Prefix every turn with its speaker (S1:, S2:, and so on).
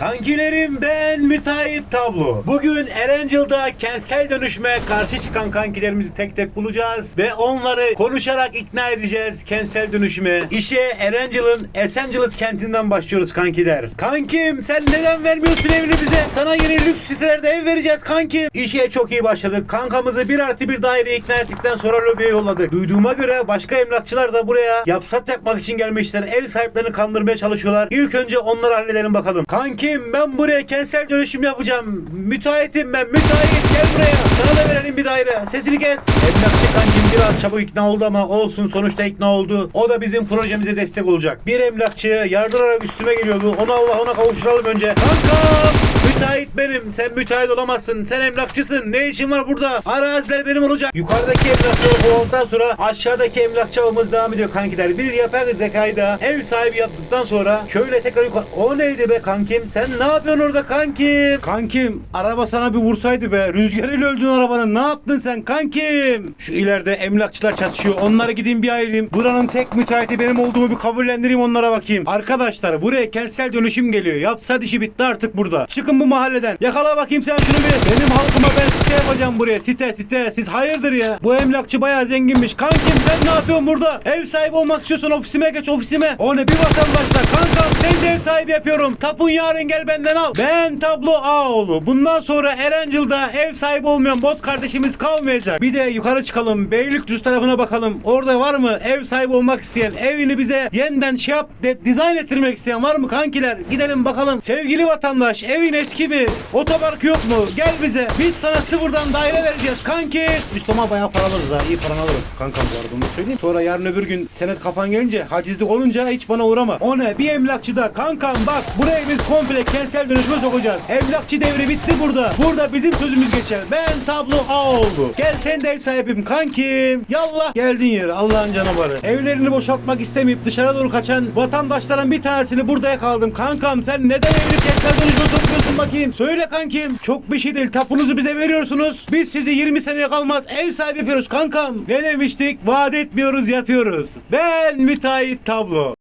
S1: Kankilerim ben müteahhit tablo. Bugün Erangel'da kentsel dönüşme karşı çıkan kankilerimizi tek tek bulacağız ve onları konuşarak ikna edeceğiz kentsel dönüşüme. İşe Erangel'ın Los Angeles kentinden başlıyoruz kankiler. Kankim sen neden vermiyorsun evini bize? Sana yeni lüks sitelerde ev vereceğiz kankim. İşe çok iyi başladık. Kankamızı bir artı bir daire ikna ettikten sonra lobiye yolladık. Duyduğuma göre başka emlakçılar da buraya yapsat yapmak için gelmişler. Ev sahiplerini kandırmaya çalışıyorlar. İlk önce onları halledelim bakalım. Kankim ben buraya kentsel dönüşüm yapacağım. Müteahhitim ben. Müteahhit gel buraya. Sana da bir daire. Sesini kes. Emlakçı kankim biraz çabuk ikna oldu ama olsun sonuçta ikna oldu. O da bizim projemize destek olacak. Bir emlakçı yardırarak üstüme geliyordu. Onu Allah ona kavuşturalım önce. Kankam müteahhit benim. Sen müteahhit olamazsın. Sen emlakçısın. Ne işin var burada? Araziler benim olacak. Yukarıdaki emlakçı kovulduktan sonra aşağıdaki emlakçı avımız devam ediyor kankiler. Bir yapay zekayı da ev sahibi yaptıktan sonra şöyle tekrar yukarı. O neydi be kankim? Sen ne yapıyorsun orada kankim? Kankim araba sana bir vursaydı be. Rüzgarıyla öldün arabanın. Ne yaptın sen kankim? Şu ileride emlakçılar çatışıyor. Onlara gideyim bir ayırayım. Buranın tek müteahhiti benim olduğumu bir kabullendireyim onlara bakayım. Arkadaşlar buraya kentsel dönüşüm geliyor. Yapsa dişi bitti artık burada. Çıkın bu mahalleden. Yakala bakayım sen şunu bir. Benim halkıma ben site yapacağım buraya. Site site. Siz hayırdır ya? Bu emlakçı bayağı zenginmiş. Kankim sen ne yapıyorsun burada? Ev sahibi olmak istiyorsan ofisime geç ofisime. O ne bir vatandaşlar. Kankam seni de ev sahibi yapıyorum. Tapun yarın gel benden al. Ben Tablo Ağoğlu. Bundan sonra Erangel'da ev sahibi olmayan bot kardeşimiz kalmayacak. Bir de yukarı çıkalım. Beylikdüzü tarafına bakalım. Orada var mı ev sahibi olmak isteyen, evini bize yeniden şey yap, de, dizayn ettirmek isteyen var mı kankiler? Gidelim bakalım. Sevgili vatandaş, evin eski mi? Otopark yok mu? Gel bize. Biz sana sıfırdan daire vereceğiz kanki. Müslüman bayağı para alırız ha. İyi paranı alırım. Kankam bu arada da söyleyeyim. Sonra yarın öbür gün senet kapan gelince hacizlik olunca hiç bana uğrama. O ne? Bir emlakçıda. Kankam bak burayı biz komple kentsel dönüşüme sokacağız. Emlakçı devri bitti burada. Burada bizim sözümüz geçer. Ben tablo A oldu. Gel sen de ev sahibim kankim. Yallah geldin yere Allah'ın canavarı. Evlerini boşaltmak istemeyip dışarı doğru kaçan vatandaşların bir tanesini burada yakaladım. Kankam sen neden kentsel dönüşüme sokuyorsun bakayım. Söyle kankim. Çok bir şey değil. Tapunuzu bize veriyorsunuz. Biz sizi 20 seneye kalmaz ev sahibi yapıyoruz kankam. Ne demiştik? Vaat etmiyoruz yapıyoruz. Ben müteahhit tablo.